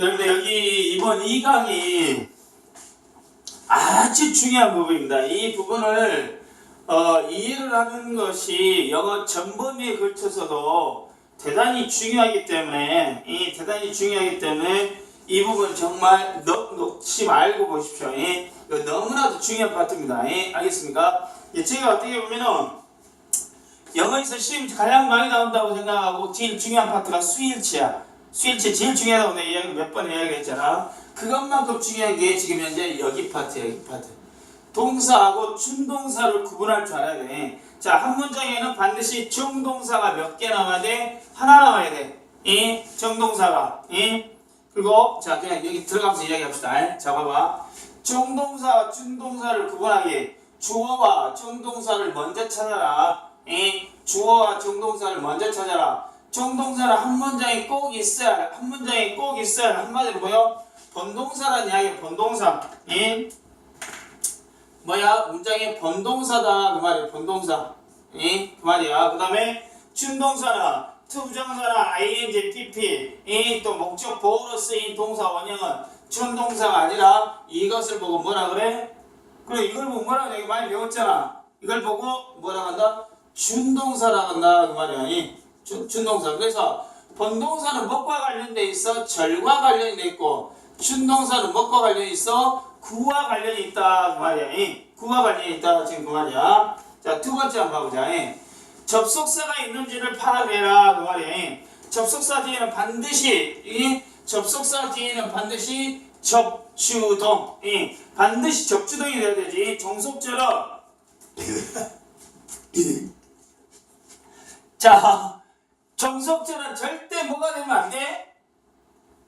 여러분들 여기 이번 이 강의 아주 중요한 부분입니다. 이 부분을 어, 이해를 하는 것이 영어 전범위에 걸쳐서도 대단히 중요하기 때문에 이 대단히 중요하기 때문에 이 부분 정말 놓, 놓지 말고 보십시오. 예? 이거 너무나도 중요한 파트입니다. 예? 알겠습니까? 예, 제가 어떻게 보면은 영어에서 시험 가장 많이 나온다고 생각하고 제일 중요한 파트가 수일치야. 수일치 제일 중요하다고 내가 이야기 몇 번 이야기 했잖아. 그것만큼 중요한 게 지금 현재 여기 파트야, 여기 파트. 동사하고 준동사를 구분할 줄 알아야 돼. 자, 한 문장에는 반드시 정동사가 몇 개 나와야 돼? 하나 나와야 돼. 이 정동사가. 이 그리고 자, 그냥 여기 들어가면서 이야기합시다. 자, 봐봐. 정동사와 준동사를 구분하기. 주어와 정동사를 먼저 찾아라. 이 주어와 정동사를 먼저 찾아라. 정동사는 한 문장에 꼭 있어야 한 문장에 꼭 있어야 한마디로 뭐요? 본동사란 이야기 본동사. 이 뭐야? 문장의 본동사다. 그 말이야 본동사. 이그 말이야. 그 다음에 준동사나 투부정사나 ing, pp 이또 목적 보호로 쓰인 동사 원형은 준동사가 아니라 이것을 보고 뭐라 그래? 그래 이걸 보고 뭐라 그래? 많이 배웠잖아. 이걸 보고 뭐라 한다? 준동사라 한다. 그 말이야. 이 준, 준동사 그래서 본동사는 뭐과 관련돼 있어? 절과 관련이 돼 있고 준동사는 뭐과 관련이 있어? 구와 관련이 있다 그 말이야. 이 구와 관련이 있다 지금 그 말이야. 자 두 번째 한번 봐보자. 이. 접속사가 있는지를 파악해라 그 말이야. 이. 접속사 뒤에는 반드시 이 접속사 뒤에는 반드시 접주동 이 반드시 접주동이 돼야 되지. 종속절어 자 정속절은 절대 뭐가 되면 안 돼?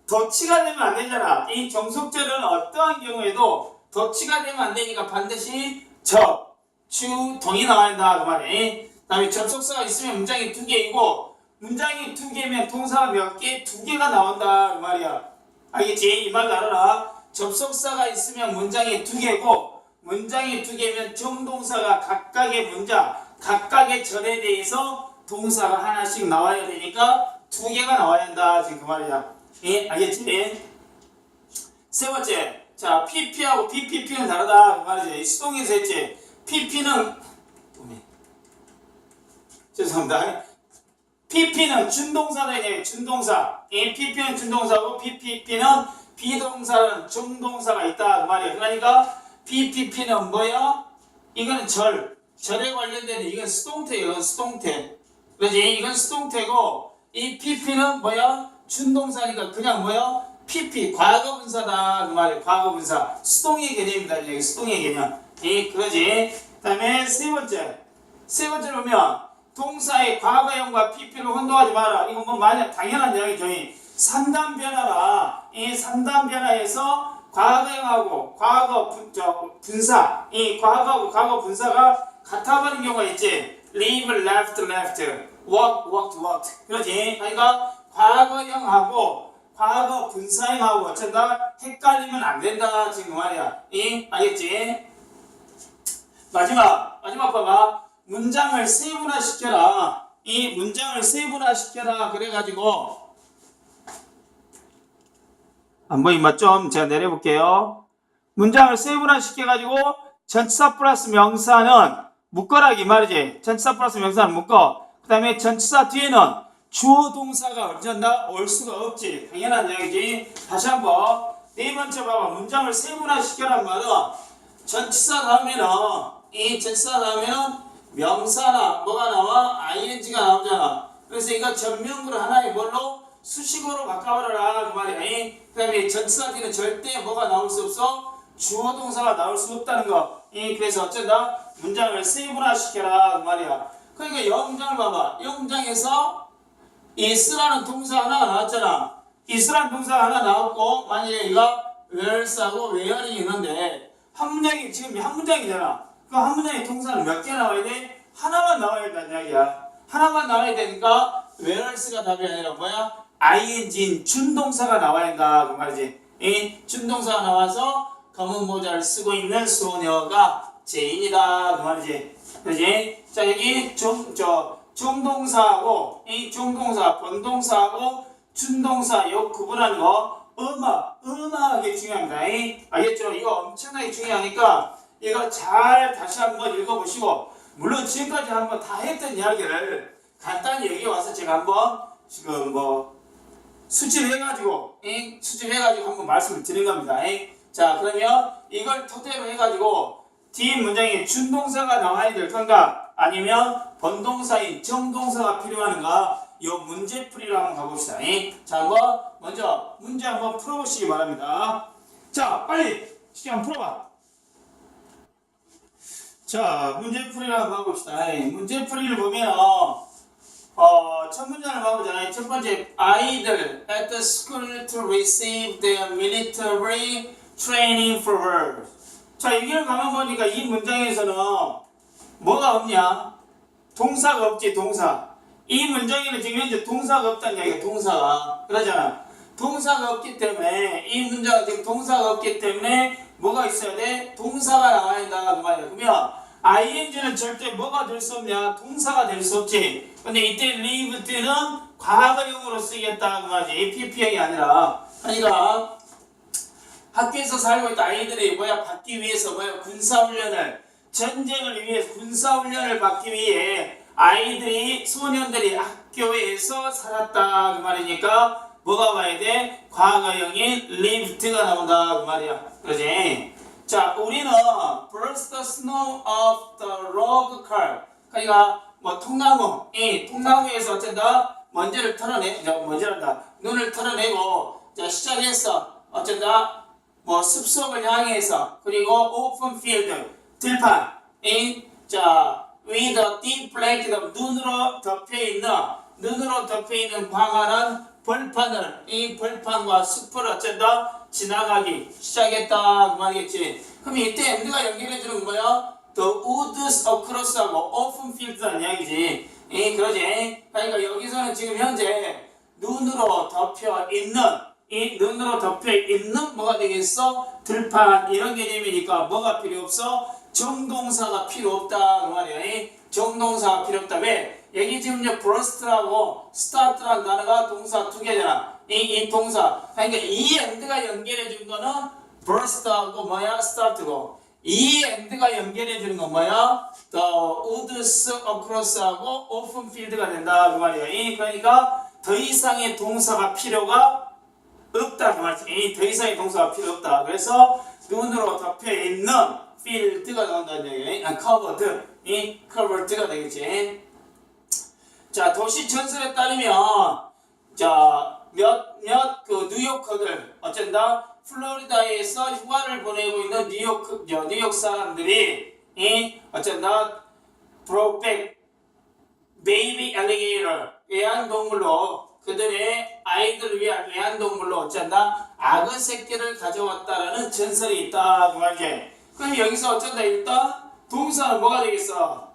덧치가 되면 안 되잖아. 이 정속절은 어떠한 경우에도 덧치가 되면 안 되니까 반드시 접, 주, 동이 나와야 된다. 그 말이야. 그 다음에 접속사가 있으면 문장이 두 개이고 문장이 두 개면 동사가 몇 개? 두 개가 나온다. 그 말이야. 알겠지? 이 말도 알아라. 접속사가 있으면 문장이 두 개고 문장이 두 개면 정동사가 각각의 문장, 각각의 절에 대해서 동사가 하나씩 나와야 되니까 두 개가 나와야 한다. 지금 그 말이야. 예, 알겠지? 세 번째, 자, PP하고 BPP는 다르다. 그 말이지. 이 수동에서 했지. PP는, 죄송합니다. PP는 준동사다, 이제 준동사. 이 PP는 준동사고, PPP는 비동사는 중동사가 있다. 그 말이야. 그러니까, PPP는 뭐야? 이거는 절. 절에 관련된, 이건 수동태, 이건 수동태. 그지? 이건 수동태고, 이 PP는 뭐야? 준동사니까 그냥 뭐야? PP 과거 분사다. 그 말이야 과거 분사. 수동의 개념이다. 이게 수동의 개념. 이 그러지? 그다음에 세 번째. 세 번째 보면 동사의 과거형과 PP를 혼동하지 마라. 이건 뭐 만약 당연한 이야기죠 이 3단 변화가 이 3단 변화에서 과거형하고 과거 분, 저, 분사. 이 과거하고 과거 분사가 같아버린 경우가 있지 leave, left, left. walk, walked, walked. 그러지? 그러니까 과거형하고 과거 분사형하고 어쩐다 헷갈리면 안 된다 지금 그 말이야. 이 알겠지? 마지막 마지막 봐봐. 문장을 세분화 시켜라. 이 문장을 세분화 시켜라. 그래가지고 안 보이면 좀 제가 내려볼게요. 문장을 세분화 시켜가지고 전치사 플러스 명사는 묶어라 이 말이지. 전치사 플러스 명사는 묶어. 그 다음에 전치사 뒤에는 주어 동사가 언젠다 올 수가 없지. 당연한 얘기지. 다시 한번 네 번째 봐봐 문장을 세분화 시켜란 말은 전치사 다음에는 이 전치사 다음에는 명사나 뭐가 나와? ing가 나오잖아. 그래서 이거 전명구를 하나의 뭘로? 수식어로 바꿔버려라. 그 말이야. 그 다음에 전치사 뒤는 절대 뭐가 나올 수 없어? 주어 동사가 나올 수 없다는 거. 이, 그래서 어쩐다 문장을 세분화 시켜라 그 말이야 그러니까 영장을 봐봐 영장에서 이스라는 동사 하나가 나왔잖아. 이스라는 동사 하나 나왔고 만약에 이가 where's하고 where이 있는데 한 문장이 지금 한 문장이잖아. 그 한 문장에 동사는 몇 개 나와야 돼? 하나만 나와야 된다는 이야기야. 하나만 나와야 되니까 where's가 답이 아니라 뭐야? ing인 준동사가 나와야 된다 그 말이지. 이 준동사가 나와서 검은 모자를 쓰고 있는 소녀가 제인이다 그 말이지. 그지? 자 여기 좀저 중동사하고 이 중동사, 본동사하고 준동사 요 구분하는 거 어마, 어마하게 중요합니다. 이. 알겠죠? 이거 엄청나게 중요하니까 이거 잘 다시 한번 읽어보시고 물론 지금까지 한번 다 했던 이야기를 간단히 여기 와서 제가 한번 지금 뭐 수집해가지고 잉? 수집해가지고 한번 말씀을 드린 겁니다. 잉? 자 그러면 이걸 토대로 해가지고 뒤 문장에 준동사가 나와야 될 건가 아니면 번동사인 정동사가 필요한가 요 문제풀이로 한번 가봅시다. 잉? 자 한번 먼저 문제 한번 풀어보시기 바랍니다. 자 빨리 시간 한번 풀어봐. 자 문제풀이를 한번 가봅시다. 잉? 문제풀이를 보면 어, 첫 문장을 봐보잖아요. 첫 번째, 아이들 at the school to receive their military training for war. 자, 여기를 가만 보니까 이 문장에서는 뭐가 없냐? 동사가 없지, 동사. 이 문장에는 지금 현재 동사가 없다는 이야기야, 동사가. 그러잖아. 동사가 없기 때문에, 이 문장은 지금 동사가 없기 때문에 뭐가 있어야 돼? 동사가 나와야 된다, 그 말이야. 그러면 ing는 절대 뭐가 될 수 없냐? 동사가 될 수 없지. 근데 이때 live 때는 과거형으로 쓰겠다 그 말이지. APP형이 아니라. 그러니까 학교에서 살고 있던 아이들이 뭐야 받기 위해서 뭐야 군사훈련을 전쟁을 위해서 군사훈련을 받기 위해 아이들이 소년들이 학교에서 살았다 그 말이니까 뭐가 와야 돼? 과거형인 lived가 나온다 그 말이야. 그러지? 자, 우리는 burst the snow off the log car. 그러니까 뭐 통나무, 이 통나무에서 어쩐다 먼지를 털어내, 저 먼지란다 눈을 털어내고 자 시작했어. 어쩐다 뭐 숲속을 향해서 그리고 open field 들판, 이 자 with a deep blanket of 눈으로 덮여 있는 눈으로 덮여 있는 광활한 벌판을 이 벌판과 숲을 어쩐다 지나가기 시작했다 그 말이겠지. 그럼 이때 엔드가 연결해 주는 거야? The woods across하고 open field라는 이야기지. 이 그러지. 그러니까 여기서는 지금 현재 눈으로 덮여 있는 이 눈으로 덮여 있는 뭐가 되겠어? 들판 이런 개념이니까 뭐가 필요 없어? 정동사가 필요 없다 그 말이야. 이 정동사가 필요 없다. 왜? 여기 지금 이제 burst라고 start라는 단어가 동사 두 개잖아. 이, 이 동사. 그러니까 이 엔드가 연결해 준 거는 burst하고 뭐야? start고. 이 엔드가 연결해 주는 건 뭐야? The woods across하고 open field가 된다 그 말이야. 이 그러니까 더 이상의 동사가 필요가 없다 그 말이지. 이더 이상의 동사가 필요 없다. 그래서 눈으로 덮여 있는 field가 나온다는 얘기야. 아, covered. 이 covered가 되겠지. 자, 도시 전설에 따르면 자, 몇, 몇 그 뉴요커들 어쩐다? 플로리다에서 휴가를 보내고 있는 뉴욕, 저, 뉴욕 사람들이 이 어쩐다? 브로백 베이비 알리게이터 애완동물로 그들의 아이들을 위한 애완동물로 어쩐다? 악어 새끼를 가져왔다라는 전설이 있다 그 말이지. 그럼 여기서 어쩐다 일단 동사는 뭐가 되겠어?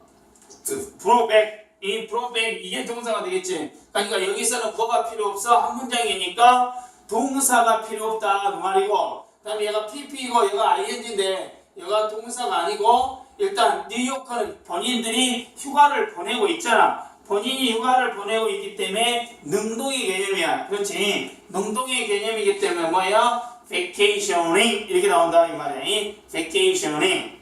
브로백 이 브로백 이게 동사가 되겠지. 그러니까 여기서는 뭐가 필요 없어 한 문장이니까 동사가 필요 없다 그 말이고. 그다음에 얘가 PP이고 얘가 ING인데 얘가 동사가 아니고 일단 뉴요커는 본인들이 휴가를 보내고 있잖아. 본인이 휴가를 보내고 있기 때문에 능동의 개념이야. 그렇지? 능동의 개념이기 때문에 뭐야? vacationing 이렇게 나온다 이 말이야. 이 vacationing.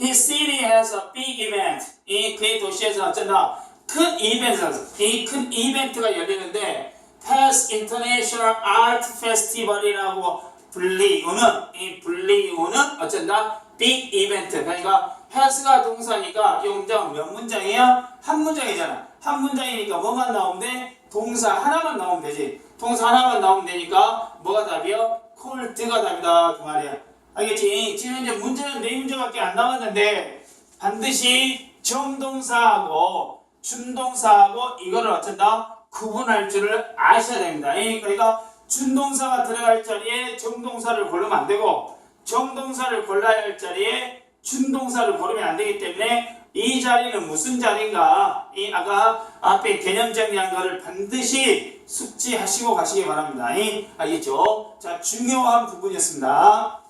His city has a big event. 이 그의 도시에서 어쩐다 큰 이벤트, 이 큰 이벤트가 열리는데 Pass International Art Festival이라고 불리우는 이 불리우는 어쩐다 big event. 그러니까 has가 동사니까 이 문장 몇 문장이야? 한 문장이잖아. 한 문장이니까 뭐만 나오면 돼? 동사 하나만 나오면 되지. 동사 하나만 나오면 되니까 뭐가 답이야? 콜드가 답이다 그 말이야. 알겠지? 지금 이제 문제는 네 문제밖에 안 나왔는데 반드시 정동사하고 준동사하고 이거를 어쩐다 구분할 줄을 아셔야 됩니다. 예, 그러니까 준동사가 들어갈 자리에 정동사를 고르면 안 되고 정동사를 골라야 할 자리에 준동사를 고르면 안 되기 때문에 이 자리는 무슨 자리인가? 이 아까 앞에 개념 정리한 거를 반드시 숙지하시고 가시기 바랍니다. 예, 알겠죠? 자, 중요한 부분이었습니다.